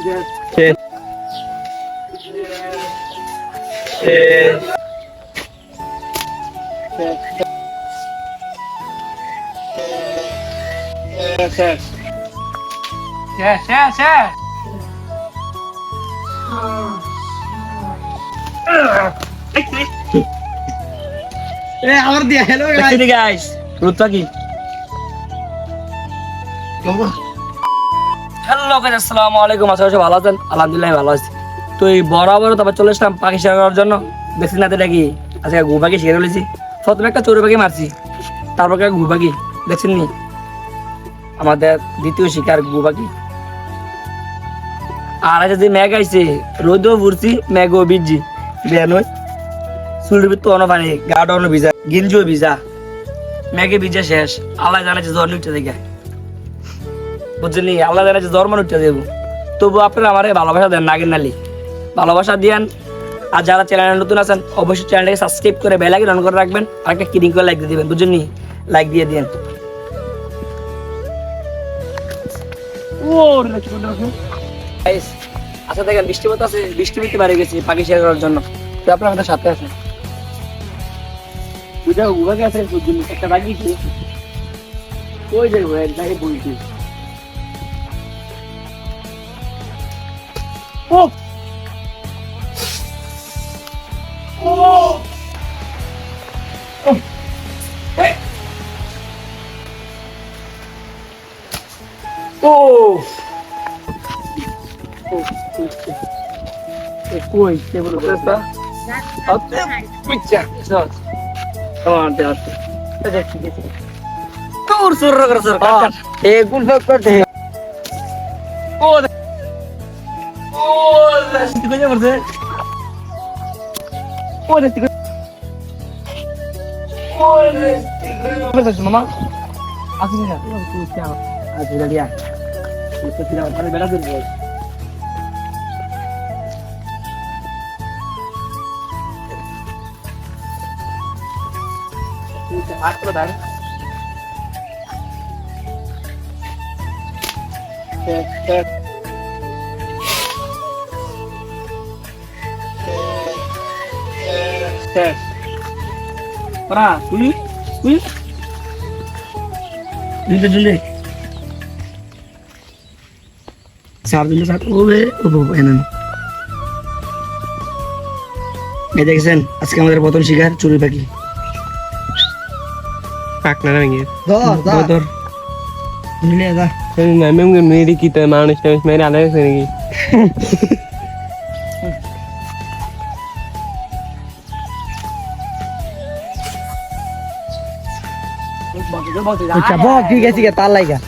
শেষ শেষ শেষ শেষ শেষ শেষ এ আমার দিয়া হ্যালো গাইস রুতটা কি হ্যালো গাইস আসসালামু আলাইকুম। আশা ভালো আছেন? আলহামদুলিল্লাহ ভালো আছি। তো এই বরাবর তারপর চলে আসলাম পাখি করার জন্য। দেখছি না এটা আজকে গু পাখি শিকার ফেলেছি। প্রথমে একটা চড়ু পাখি মারছি। তারপর একটা গু পাখি। দেখছেন নি? আমাদের দ্বিতীয় শিকার গু পাখি। আর আজ যে ম্যাগ আইছে, রোদও ভুরছি ম্যাগও বিজি বেন চুলের ভিতর অন্য পানি গাটা অন্য ভিজা, গিঞ্জিও ভিজা। ম্যাগে ভিজা শেষ। আল্লাহ জানাচ্ছে জ্বর উঠতে দেখে। নি? আল্লাহ জানাচ্ছে জ্বর মানে উঠতে দেবো। তবু আপনারা আমার ভালোবাসা দেন নাগের নালি। ভালোবাসা দিয়ান। আর যারা চ্যানেলে নতুন আছেন অবশ্যই চ্যানেলটাকে সাবস্ক্রাইব করে বেল আইকন অন করে রাখবেন। আর একটা কিলিং করে লাইক দিয়ে দিবেন বুঝছেন নি লাইক দিয়ে Guys, আচ্ছা দেখেন বৃষ্টি আছে বৃষ্টি পেতে পারে গেছি পাখি শেয়ার করার জন্য। তো আপনার আমাদের সাথে আছেন। বুঝা উভাগে আছে একটা বাকি কই যাব এক বলছি ও ও কই কে বলো তা আতে পিচ্চা সর আতে আতে এটা ঠিক আছে তোর সুর কর সর কাট এ গুণ ভাগ মামা আসিনি না আজ দিয়া তো তিরা মানে বেলা দূর বল হাত করে দাঁড় Para, তুই তুই দিলে দিলে চার দিলে সাত হবে এনেন এই দেখেছেন আজকে আমাদের প্রথম শিকার চুরি পাখি পাকনা ভেঙে ধর ধর তোর নিলে যা না মেম মেরি কি তো মানুষ টানুষ মেরে আলাদা আছে নাকি আচ্ছা বল ঠিক আছে তার লাইগা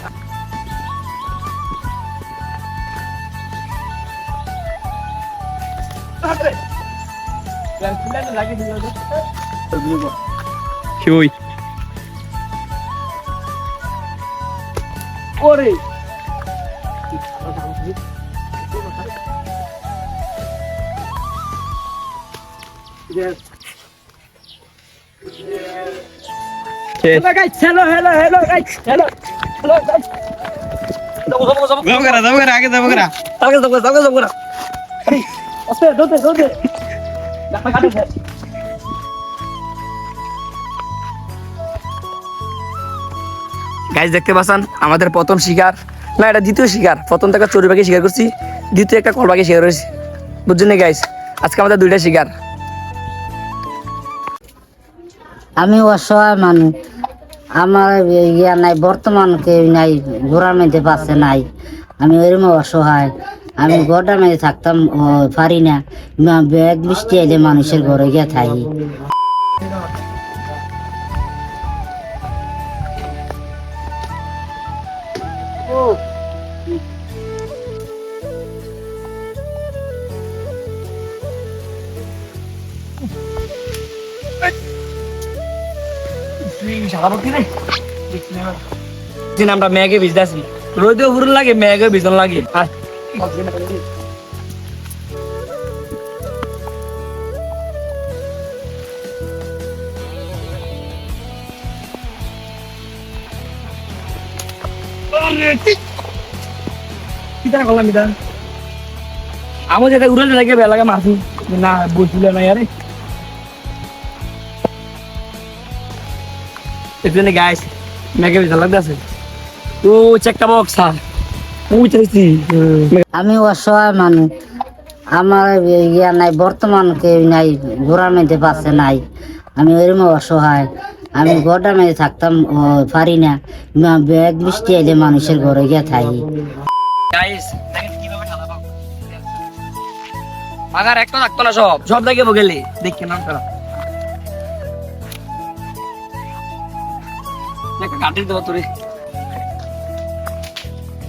কি ওই hello hello hello guys hello hello guys যাব যাব যাব। যাব করা যাব করা আগে যাব করা তাকে যাব তাকে যাব না আস্তে দোতে দোতে দেখা কাটে গাইজ দেখতে পাচ্ছেন? আমাদের প্রথম শিকার। না এটা দ্বিতীয় শিকার। প্রথম থেকে চড়ুই পাখি শিকার করছি। দ্বিতীয় একটা কল পাখি শিকার করেছি। বুঝছেন না গাইজ আজকে আমাদের দুইটা শিকার। আমি অসহায় মানুষ। আমার ইয়া নাই, বর্তমান কেউ নাই ঘোরার মধ্যে পাশে নাই। আমি ওইরকম অসহায়। আমি ঘরটার মধ্যে থাকতাম পারি না। এক বৃষ্টি এলে মানুষের ঘরে গিয়ে থাকি দিন আমরা মেঘে ভিজতেছি রোদেও ভুরুন লাগে মেঘে ভিজন লাগে আর কিতা করলাম ইদা আমার যেটা উড়ে লাগে বেলাকে মাসি না বুঝছিল না আরে এখানে গাইস মেঘে বিশাল লাগতেছে ও চেকটা বক্স চাইছি আমি অসহায় মানুষ। আমার ইয়া নাই বর্তমান কেউ নাই ঘোরার মধ্যে পাচ্ছে নাই। আমি ওইরকম অসহায়। আমি ঘরটার মধ্যে থাকতাম পারি না। এক বৃষ্টি এলে মানুষের ঘরে গিয়ে থাকি। মাগার একটা থাকতো না সব। সব দেখে গেলে দেখে নাম করা কাটিয়ে দেবো তোরে।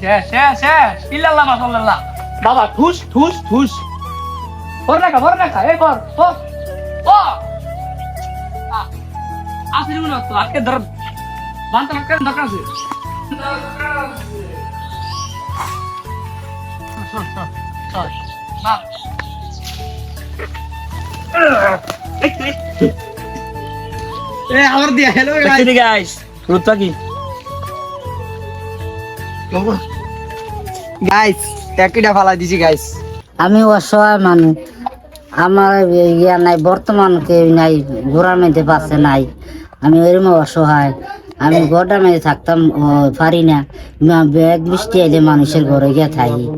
শেষ শেষ শেষ। ইল্লাল্লাহ মাসাল্লাহ বাবা, ঠুস ঠুস ঠুস। ভর রাখা ভর রাখা। এই ভর ও! ও আসলে মনে হতো আজকে ধর, বান্তা রাখার দরকার আছে। আমার দিয়া হ্যালো গাইস গাইস একইটা ফালা দিছি গাইস আমি অসহায় মানুষ। আমার ইয়া নাই বর্তমান কেউ নাই ঘোরার মধ্যে পাচ্ছে নাই। আমি ওইরকম অসহায়। আমি ঘরটার মধ্যে থাকতাম ও, পারি না। মা- এক বৃষ্টি এলে মানুষের ঘরে গিয়ে থাকি।